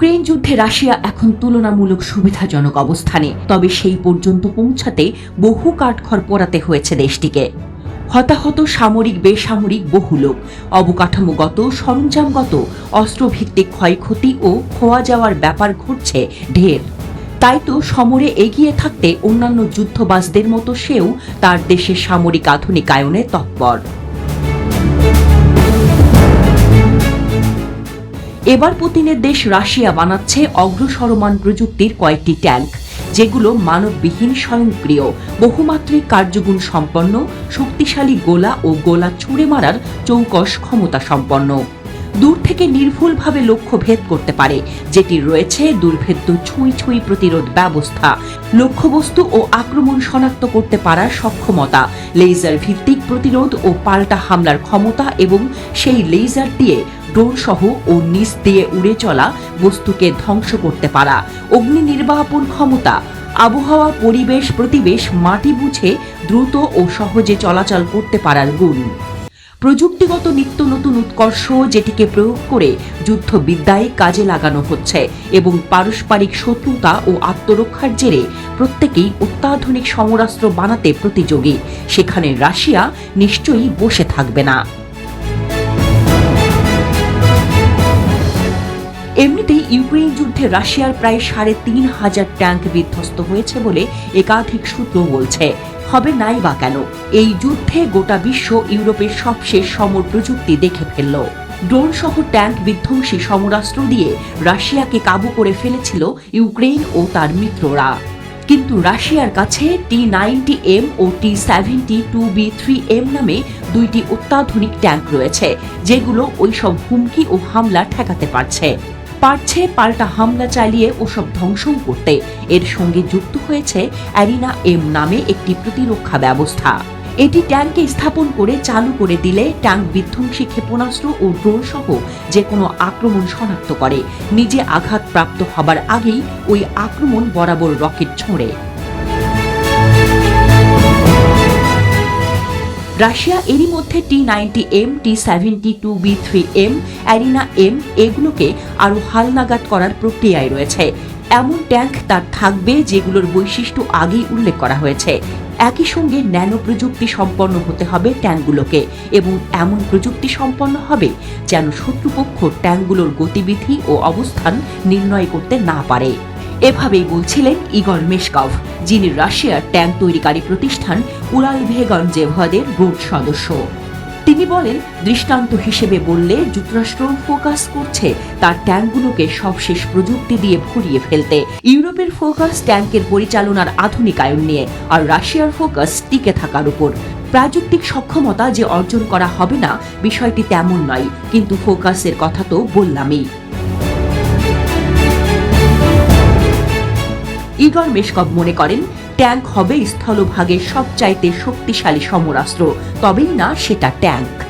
Ukraine যুদ্ধে Russia এখন তুলনামূলক সুবিধাজনক অবস্থানে, তবে সেই পর্যন্ত পৌঁছাতে বহু কাঠখড় পোড়াতে হয়েছে দেশটিকে। হতাহত সামরিক বেসামরিক বহু লোক, অবকাঠামোগত, সরঞ্জামগত, অস্ত্রভিত্তিক ক্ষয়ক্ষতি ও খোয়া যাওয়ার ব্যাপার ঘটছে ঢের। তাই তো সমরে এগিয়ে থাকতে অন্যান্য যুদ্ধবাসদের মতো সেও তার দেশের সামরিক আধুনিকায়নে তৎপর। এবার পুতিনের দেশ রাশিয়া বানাচ্ছে অগ্রসরমান প্রযুক্তির কয়েকটি ট্যাঙ্ক, যেগুলো মানববিহীন স্বয়ংক্রিয়, বহুমাত্রিক কার্যগুণ সম্পন্ন, শক্তিশালী গোলা ও গোলা ছুঁড়ে মারার চৌকস ক্ষমতা সম্পন্ন। দূর থেকে নির্ভুলভাবে লক্ষ্য ভেদ করতে পারে, যেটি রয়েছে দুর্ভেদ্য ছুঁই ছুঁই প্রতিরোধ ব্যবস্থা, লক্ষ্যবস্তু ও আক্রমণ শনাক্ত করতে পারার সক্ষমতা, লেজার ভিত্তিক প্রতিরোধ ও পাল্টা হামলার ক্ষমতা এবং সেই লেজার দিয়ে ড্রোন সহ ও নিচ দিয়ে উড়ে চলা বস্তুকে ধ্বংস করতে পারা। অগ্নি নির্বাপন ক্ষমতা। আবহাওয়া, পরিবেশ, প্রতিবেশ, মাটি বুঝে দ্রুত ও সহজে চলাচল করতে পারার গুণ। প্রযুক্তিগত নিত্য নতুন উৎকর্ষ যেটিকে প্রয়োগ করে যুদ্ধবিদ্যায় কাজে লাগানো হচ্ছে এবং পারস্পরিক শত্রুতা ও আত্মরক্ষার জেরে প্রত্যেকেই অত্যাধুনিক সমরাস্ত্র বানাতে প্রতিযোগী। সেখানে রাশিয়া নিশ্চয়ই বসে থাকবে না। এমনিতেই ইউক্রেন যুদ্ধে রাশিয়ার প্রায় সাড়ে তিন হাজার ট্যাঙ্ক বিধ্বস্ত হয়েছে বলে একাধিক সূত্র বলছে। হবে নাই বা কেন? এই যুদ্ধে গোটা বিশ্ব ইউরোপের সবশেষ সমর প্রযুক্তি দেখে ফেলল। ড্রোন সহ ট্যাঙ্ক বিধ্বংসী সমরাস্ত্র দিয়ে রাশিয়াকে কাবু করে ফেলেছিল ইউক্রেন ও তার মিত্ররা। কিন্তু রাশিয়ার কাছে টি নাইনটি এম ও T seventy two B three M নামে দুইটি অত্যাধুনিক ট্যাঙ্ক রয়েছে, যেগুলো ওইসব হুমকি ও হামলা ঠেকাতে পারছে। পারছে পাল্টা হামলা চালিয়ে ওসব ধ্বংসও করতে। এর সঙ্গে যুক্ত হয়েছে অ্যারিনা এম নামে একটি প্রতিরক্ষা ব্যবস্থা। এটি ট্যাঙ্কে স্থাপন করে চালু করে দিলে ট্যাঙ্ক বিধ্বংসী ক্ষেপণাস্ত্র ও ড্রোন সহ যে কোনো আক্রমণ শনাক্ত করে। নিজে আঘাতপ্রাপ্ত হবার আগেই ওই আক্রমণ বরাবর রকেট ছোঁড়ে। রাশিয়া এরই মধ্যে T ninety M T seventy two B three M Arena M এগুলোকে আরও হালনাগাদ করার প্রক্রিয়ায় রয়েছে। এমন ট্যাঙ্ক তার থাকবে যেগুলোর বৈশিষ্ট্য আগেই উল্লেখ করা হয়েছে। একই সঙ্গে ন্যানো প্রযুক্তি সম্পন্ন হতে হবে ট্যাঙ্কগুলোকে এবং এমন প্রযুক্তি সম্পন্ন হবে যেন শত্রুপক্ষ ট্যাঙ্কগুলোর গতিবিধি ও অবস্থান নির্ণয় করতে না পারে। এভাবেই বলছিলেন ইগর মেশকভ। যিনি রাশিয়ার ট্যাঙ্ক তৈরিকারী প্রতিষ্ঠান উরাল ভেগন জেভদের বোর্ড সদস্য। তিনি বলেন, দৃষ্টান্ত হিসেবে বললে যুক্তরাষ্ট্র ফোকাস করছে তার ট্যাঙ্কগুলোকে সবশেষ প্রযুক্তি দিয়ে ভরিয়ে ফেলতে। ইউরোপের ফোকাস ট্যাঙ্কের পরিচালনার আধুনিকায়ন নিয়ে আর রাশিয়ার ফোকাস টিকে থাকার উপর। প্রাযুক্তিক সক্ষমতা যে অর্জন করা হবে না, বিষয়টি তেমন নয়, কিন্তু ফোকাসের কথা তো বললামই। ইগর মেশকভ মনে করেন ট্যাঙ্ক হবে স্থলভাগের সবচাইতে শক্তিশালী সমরাস্ত্র তবেই না সেটা ট্যাঙ্ক।